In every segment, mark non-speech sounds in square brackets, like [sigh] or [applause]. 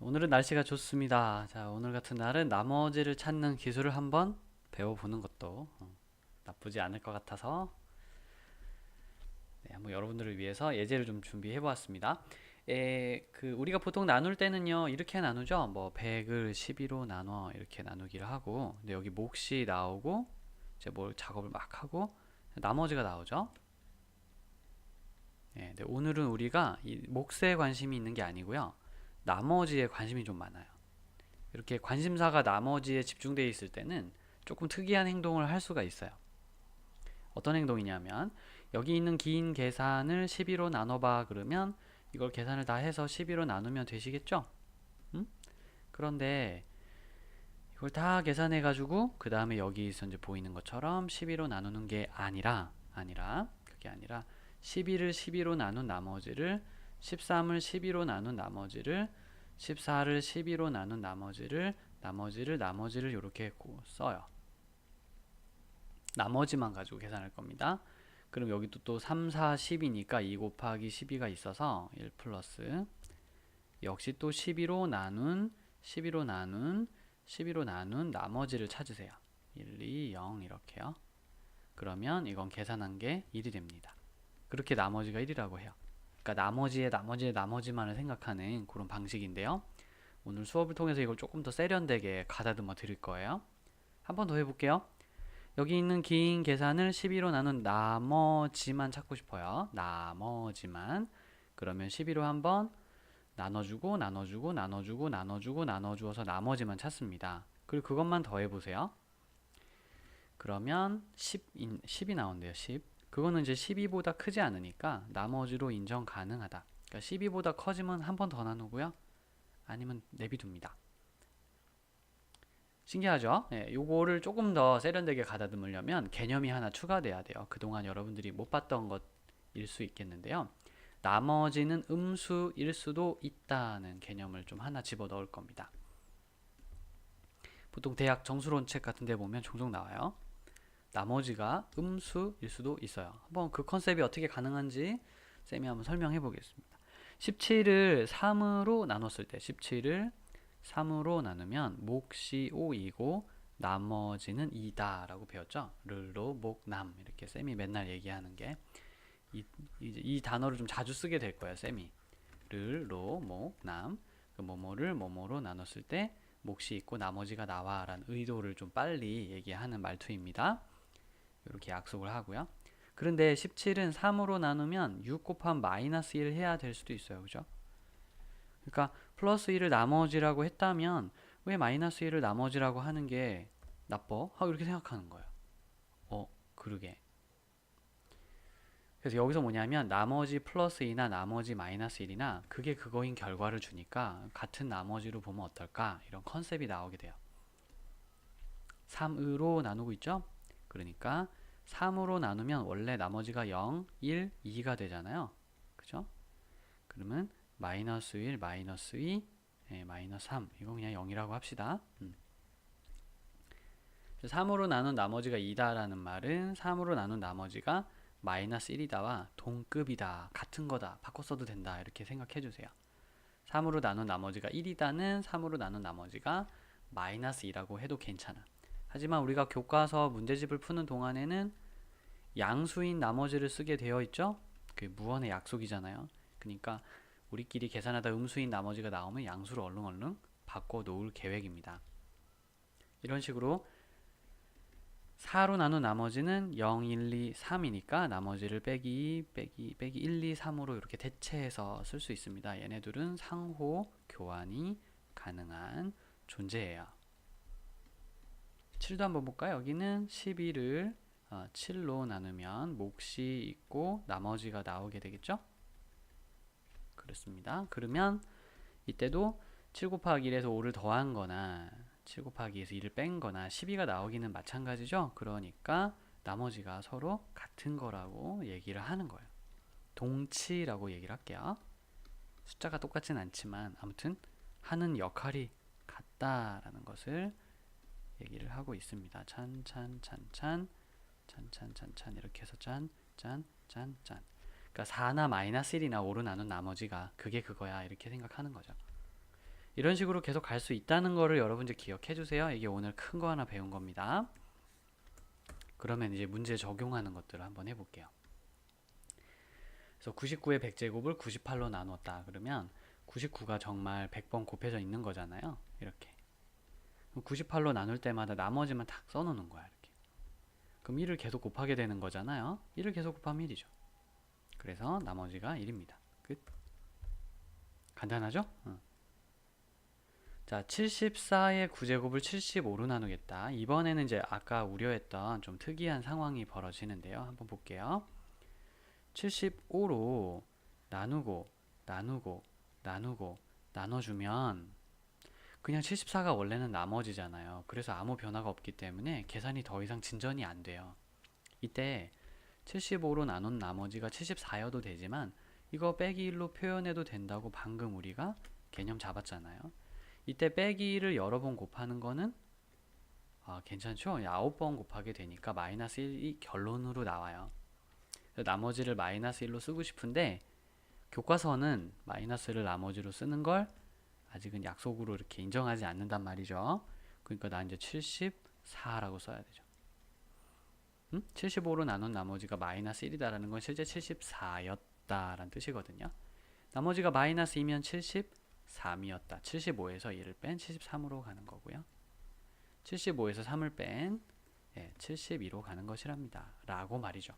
오늘은 날씨가 좋습니다. 자, 오늘 같은 날은 나머지를 찾는 기술을 한번 배워보는 것도 어, 나쁘지 않을 것 같아서 네, 한번 여러분들을 위해서 예제를 좀 준비해 보았습니다. 에, 그 우리가 보통 나눌 때는요 이렇게 나누죠. 뭐 100을 12로 나눠 이렇게 나누기를 하고 근데 여기 몫이 나오고 이제 뭘 작업을 막 하고 나머지가 나오죠. 예, 근데 오늘은 우리가 이 몫에 관심이 있는 게 아니고요. 나머지에 관심이 좀 많아요. 이렇게 관심사가 나머지에 집중되어 있을 때는 조금 특이한 행동을 할 수가 있어요. 어떤 행동이냐면 여기 있는 긴 계산을 12로 나눠봐 그러면 이걸 계산을 다 해서 12로 나누면 되시겠죠? 음? 그런데 이걸 다 계산해 가지고 그 다음에 여기서 이제 보이는 것처럼 12로 나누는 게 아니라 아니라 그게 아니라 12를 12로 나눈 나머지를 13을 12로 나눈 나머지를 14를 12로 나눈 나머지를 나머지를 나머지를 이렇게 써요. 나머지만 가지고 계산할 겁니다. 그럼 여기도 또 3, 4, 10이니까 2 곱하기 12가 있어서 1 플러스 역시 또 12로 나눈 12로 나눈 12로 나눈 나머지를 찾으세요. 1, 2, 0 이렇게요. 그러면 이건 계산한 게 1이 됩니다. 그렇게 나머지가 1이라고 해요. 그러니까 나머지의 나머지의 나머지만을 생각하는 그런 방식인데요. 오늘 수업을 통해서 이걸 조금 더 세련되게 가다듬어 드릴 거예요. 한 번 더 해볼게요. 여기 있는 긴 계산을 12로 나눈 나머지만 찾고 싶어요. 나머지만. 그러면 12로 한번 나눠주고 나눠주고 나눠주고 나눠주고 나눠주어서 나머지만 찾습니다. 그리고 그것만 더 해보세요. 그러면 10, 10이 나온대요. 10. 그거는 이제 12보다 크지 않으니까 나머지로 인정 가능하다. 그러니까 12보다 커지면 한 번 더 나누고요. 아니면 내비둡니다. 신기하죠? 예, 요거를 조금 더 세련되게 가다듬으려면 개념이 하나 추가돼야 돼요. 그동안 여러분들이 못 봤던 것일 수 있겠는데요. 나머지는 음수일 수도 있다는 개념을 좀 하나 집어 넣을 겁니다. 보통 대학 정수론 책 같은 데 보면 종종 나와요. 나머지가 음수일 수도 있어요. 한번 그 컨셉이 어떻게 가능한지 쌤이 한번 설명해 보겠습니다. 17을 3으로 나눴을 때 17을 3으로 나누면 몫이 5이고 나머지는 2다 라고 배웠죠. 르로 목남 이렇게 쌤이 맨날 얘기하는 게 이, 이 단어를 좀 자주 쓰게 될 거예요. 쌤이 르로 목남 그 뭐뭐를 뭐뭐로 나눴을 때 몫이 있고 나머지가 나와 라는 의도를 좀 빨리 얘기하는 말투입니다. 이렇게 약속을 하고요. 그런데 17은 3으로 나누면 6 곱한 마이너스 1 해야 될 수도 있어요. 그죠? 그러니까 플러스 1을 나머지라고 했다면 왜 마이너스 1을 나머지라고 하는 게 나빠? 하고 이렇게 생각하는 거예요. 어, 그러게. 그래서 여기서 뭐냐면 나머지 플러스 2나 나머지 마이너스 1이나 그게 그거인 결과를 주니까 같은 나머지로 보면 어떨까? 이런 컨셉이 나오게 돼요. 3으로 나누고 있죠? 그러니까 3으로 나누면 원래 나머지가 0, 1, 2가 되잖아요. 그죠? 그러면 마이너스 1, 마이너스 2, 예, 마이너스 3 이거 그냥 0이라고 합시다. 음. 3으로 나눈 나머지가 2다라는 말은 3으로 나눈 나머지가 마이너스 1이다와 동급이다, 같은 거다, 바꿔 써도 된다 이렇게 생각해 주세요. 3으로 나눈 나머지가 1이다는 3으로 나눈 나머지가 마이너스 2라고 해도 괜찮아. 하지만 우리가 교과서 문제집을 푸는 동안에는 양수인 나머지를 쓰게 되어 있죠? 그 무언의 약속이잖아요. 그러니까 우리끼리 계산하다 음수인 나머지가 나오면 양수를 얼른얼른 바꿔 놓을 계획입니다. 이런 식으로 4로 나눈 나머지는 0, 1, 2, 3이니까 나머지를 빼기, 빼기, 빼기 1, 2, 3으로 이렇게 대체해서 쓸 수 있습니다. 얘네들은 상호 교환이 가능한 존재예요. 7도 한번 볼까요? 여기는 12를 어, 7로 나누면 몫이 있고 나머지가 나오게 되겠죠? 그렇습니다. 그러면 이때도 7 곱하기 1에서 5를 더한 거나 7 곱하기 2에서 2를 뺀 거나 12가 나오기는 마찬가지죠. 그러니까 나머지가 서로 같은 거라고 얘기를 하는 거예요. 동치라고 얘기를 할게요. 숫자가 똑같진 않지만 아무튼 하는 역할이 같다라는 것을 얘기를 하고 있습니다. 찬, 찬, 찬, 찬, 찬, 찬, 찬, 찬 이렇게 해서 짠, 짠, 짠, 짠. 그러니까 4나 마이너스 1이나 5로 나눈 나머지가 그게 그거야 이렇게 생각하는 거죠. 이런 식으로 계속 갈 수 있다는 거를 여러분 이제 기억해 주세요. 이게 오늘 큰 거 하나 배운 겁니다. 그러면 이제 문제 적용하는 것들을 한번 해볼게요. 그래서 99의 100제곱을 98로 나눴다. 그러면 99가 정말 100번 곱해져 있는 거잖아요. 이렇게. 98로 나눌 때마다 나머지만 탁 써놓는 거야. 이렇게. 그럼 1을 계속 곱하게 되는 거잖아요. 1을 계속 곱하면 1이죠. 그래서 나머지가 1입니다. 끝. 간단하죠? 응. 자, 74의 9제곱을 75로 나누겠다. 이번에는 이제 아까 우려했던 좀 특이한 상황이 벌어지는데요. 한번 볼게요. 75로 나누고 나누고 나누고 나눠주면 그냥 74가 원래는 나머지잖아요. 그래서 아무 변화가 없기 때문에 계산이 더 이상 진전이 안 돼요. 이때 75로 나눈 나머지가 74여도 되지만 이거 빼기 1로 표현해도 된다고 방금 우리가 개념 잡았잖아요. 이때 빼기 1을 여러 번 곱하는 거는 아, 괜찮죠? 9번 곱하게 되니까 마이너스 1이 결론으로 나와요. 나머지를 마이너스 1로 쓰고 싶은데 교과서는 마이너스를 나머지로 쓰는 걸 아직은 약속으로 이렇게 인정하지 않는단 말이죠. 그러니까 나 이제 74라고 써야 되죠. 음? 75로 나눈 나머지가 마이너스 1이다라는 건 실제 74였다라는 뜻이거든요. 나머지가 마이너스 2면 73이었다. 75에서 1을 뺀 73으로 가는 거고요. 75에서 3을 뺀 예, 72로 가는 것이랍니다. 라고 말이죠.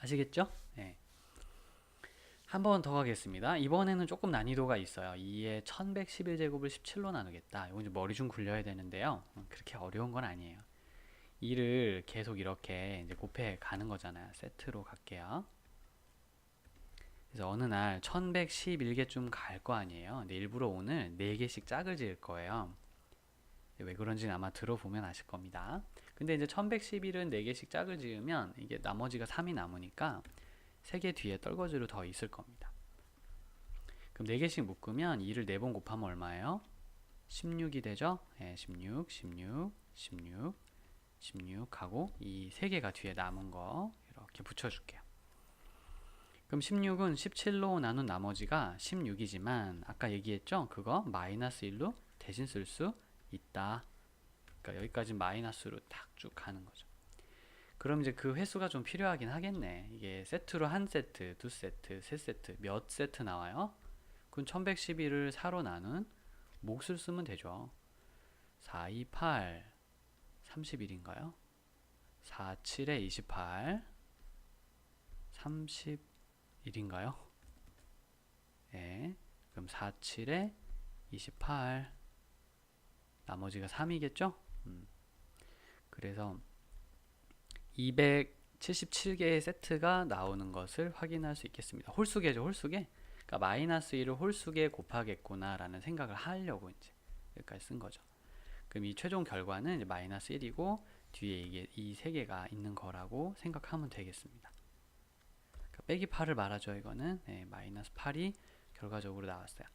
아시겠죠? 예. 한 번 더 가겠습니다. 이번에는 조금 난이도가 있어요. 2의 1111제곱을 17로 나누겠다. 이건 이제 머리 좀 굴려야 되는데요. 음, 그렇게 어려운 건 아니에요. 2를 계속 이렇게 이제 곱해 가는 거잖아요. 세트로 갈게요. 그래서 어느 날 1111개쯤 갈 거 아니에요. 근데 일부러 오늘 4개씩 짝을 지을 거예요. 왜 그런지는 아마 들어보면 아실 겁니다. 근데 이제 1111은 4개씩 짝을 지으면 이게 나머지가 3이 남으니까 3개 뒤에 떨거지로 더 있을 겁니다. 그럼 4개씩 묶으면 2를 4번 곱하면 얼마예요? 16이 되죠? 네, 16, 16, 16, 16 하고 이 3개가 뒤에 남은 거 이렇게 붙여줄게요. 그럼 16은 17로 나눈 나머지가 16이지만 아까 얘기했죠? 그거 마이너스 1로 대신 쓸 수 있다. 그러니까 여기까지 마이너스로 딱 쭉 가는 거죠. 그럼 이제 그 횟수가 좀 필요하긴 하겠네. 이게 세트로 한 세트, 두 세트, 세 세트, 몇 세트 나와요? 그럼 1111을 4로 나눈 몫을 쓰면 되죠. 4, 2, 8, 31인가요? 4, 7에 28, 31인가요? 예. 그럼 4, 7에 28, 나머지가 3이겠죠? 음. 그래서 277개의 세트가 나오는 것을 확인할 수 있겠습니다. 홀수계죠, 홀수계. 그러니까 마이너스 1을 홀수계 곱하겠구나라는 생각을 하려고 이제 여기까지 쓴 거죠. 그럼 이 최종 결과는 마이너스 1이고 뒤에 이게 이 세 개가 있는 거라고 생각하면 되겠습니다. 그러니까 빼기 8을 말하죠. 이거는 네, 마이너스 8이 결과적으로 나왔어요.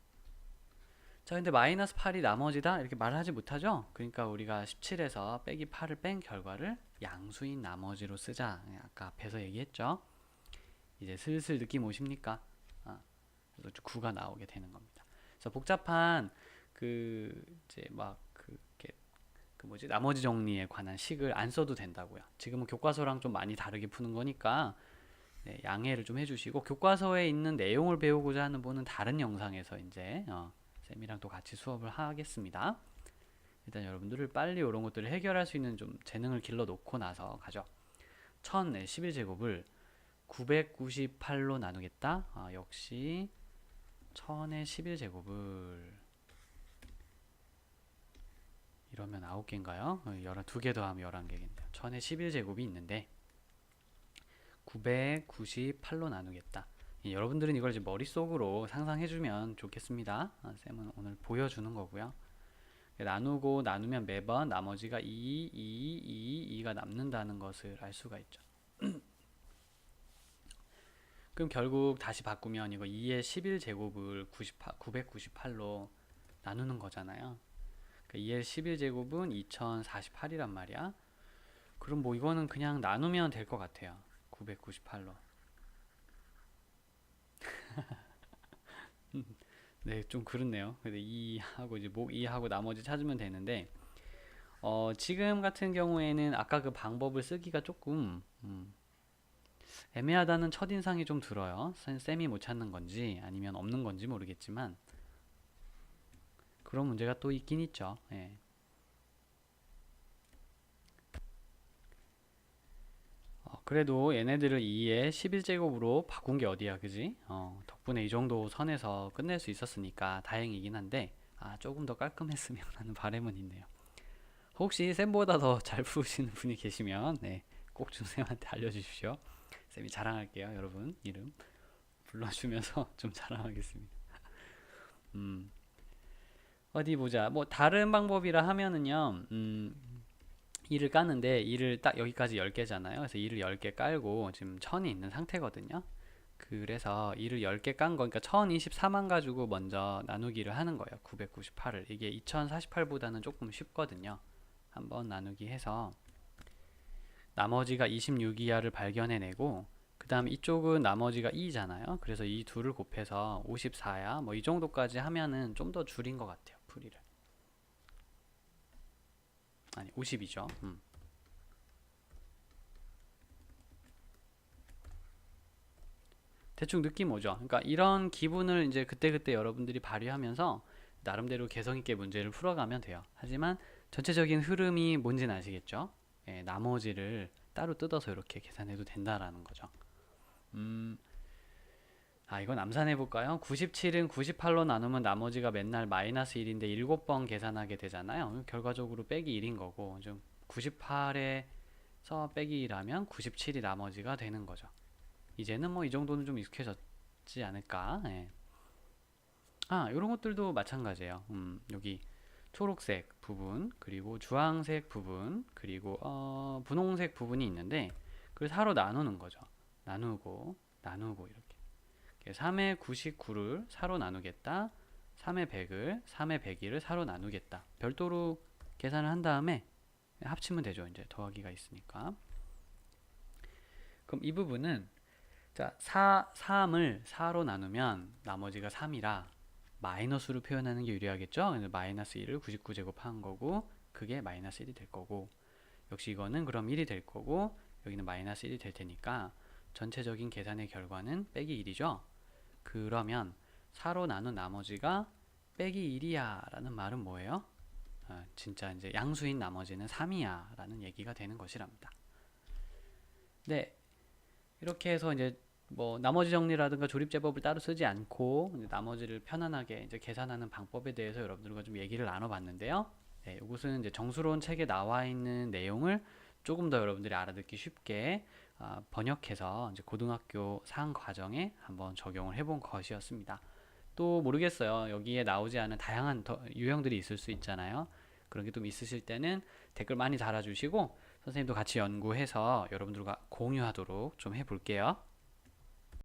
자, 근데 마이너스 8이 나머지다 이렇게 말하지 못하죠. 그러니까 우리가 17에서 빼기 8을 뺀 결과를 양수인 나머지로 쓰자. 아까 앞에서 얘기했죠. 이제 슬슬 느낌 오십니까? 아, 그래서 9가 나오게 되는 겁니다. 그래서 복잡한 그 이제 막그 그 뭐지 나머지 정리에 관한 식을 안 써도 된다고요. 지금은 교과서랑 좀 많이 다르게 푸는 거니까 네, 양해를 좀 해주시고 교과서에 있는 내용을 배우고자 하는 분은 다른 영상에서 이제 어, 쌤이랑 또 같이 수업을 하겠습니다. 일단 여러분들을 빨리 이런 것들을 해결할 수 있는 좀 재능을 길러 놓고 나서 가죠. 1011제곱을 998로 나누겠다. 아, 역시 1000의 11제곱을 이러면 9개인가요? 12개 더하면 11개겠네요. 1000의 11제곱이 있는데 998로 나누겠다. 예, 여러분들은 이걸 이제 머릿속으로 상상해주면 좋겠습니다. 아, 쌤은 오늘 보여주는 거고요. 나누고 나누면 매번 나머지가 2, 2, 2, 2가 남는다는 것을 알 수가 있죠. [clears throat] 그럼 결국 다시 바꾸면 이거 2의 11제곱을 98, 998로 나누는 거잖아요. 그러니까 2의 11제곱은 2048이란 말이야. 그럼 뭐 이거는 그냥 나누면 될 것 같아요. 998로. [laughs] 네, 좀 그렇네요. 근데 2하고 이제 목 2하고 나머지 찾으면 되는데 어, 지금 같은 경우에는 아까 그 방법을 쓰기가 조금 음, 애매하다는 첫인상이 좀 들어요. 쌤- 쌤이 못 찾는 건지 아니면 없는 건지 모르겠지만 그런 문제가 또 있긴 있죠. 예. 어, 그래도 얘네들을 2에 11제곱으로 바꾼 게 어디야, 그지? 어, 덕분에 이 정도 선에서 끝낼 수 있었으니까 다행이긴 한데, 아, 조금 더 깔끔했으면 하는 바람은 있네요. 혹시 쌤보다 더 잘 푸시는 분이 계시면, 네, 꼭 준쌤한테 알려주십시오. 쌤이 자랑할게요, 여러분. 이름 불러주면서 [laughs] 좀 자랑하겠습니다. 음, 어디 보자. 뭐, 다른 방법이라 하면은요, 음, 이를 까는데 이를 딱 여기까지 10개잖아요. 그래서 이를 10개 깔고 지금 1000이 있는 상태거든요. 그래서 이를 10개 깐 거니까 1024만 가지고 먼저 나누기를 하는 거예요. 998을. 이게 2048보다는 조금 쉽거든요. 한번 나누기 해서 나머지가 26 이하를 발견해내고 그 다음 이쪽은 나머지가 2잖아요. 그래서 이 둘을 곱해서 54야. 뭐 이 정도까지 하면은 좀 더 줄인 것 같아요. 풀이를. 아니 50이죠. 음. 대충 느낌 오죠. 그러니까 이런 기분을 이제 그때그때 여러분들이 발휘하면서 나름대로 개성 있게 문제를 풀어가면 돼요. 하지만 전체적인 흐름이 뭔지는 아시겠죠? 예, 나머지를 따로 뜯어서 이렇게 계산해도 된다라는 거죠. 음, 아, 이건 암산해 볼까요? 97은 98로 나누면 나머지가 맨날 마이너스 1인데 7번 계산하게 되잖아요. 결과적으로 빼기 1인 거고, 좀 98에서 빼기 1하면 97이 나머지가 되는 거죠. 이제는 뭐 이 정도는 좀 익숙해졌지 않을까? 예. 아, 이런 것들도 마찬가지예요. 음, 여기 초록색 부분, 그리고 주황색 부분, 그리고 어, 분홍색 부분이 있는데 그걸 사로 나누는 거죠. 나누고, 나누고 이렇게. 3의 99를 4로 나누겠다. 3의 100을 3의 101을 4로 나누겠다. 별도로 계산을 한 다음에 합치면 되죠. 이제 더하기가 있으니까. 그럼 이 부분은 자, 4, 3을 4로 나누면 나머지가 3이라 마이너스로 표현하는 게 유리하겠죠? 그래서 마이너스 1을 99 제곱 한 거고 그게 마이너스 1이 될 거고 역시 이거는 그럼 1이 될 거고 여기는 마이너스 1이 될 테니까 전체적인 계산의 결과는 빼기 1이죠. 그러면 4로 나눈 나머지가 빼기 1이야 라는 말은 뭐예요? 어, 진짜 이제 양수인 나머지는 3이야 라는 얘기가 되는 것이랍니다. 네. 이렇게 해서 이제 뭐 나머지 정리라든가 조립 제법을 따로 쓰지 않고 나머지를 편안하게 이제 계산하는 방법에 대해서 여러분들과 좀 얘기를 나눠봤는데요. 네, 이것은 이제 정수로운 책에 나와 있는 내용을 조금 더 여러분들이 알아듣기 쉽게 아, 번역해서 이제 고등학교 상 과정에 한번 적용을 해본 것이었습니다. 또 모르겠어요. 여기에 나오지 않은 다양한 더 유형들이 있을 수 있잖아요. 그런 게 좀 있으실 때는 댓글 많이 달아주시고 선생님도 같이 연구해서 여러분들과 공유하도록 좀 해볼게요.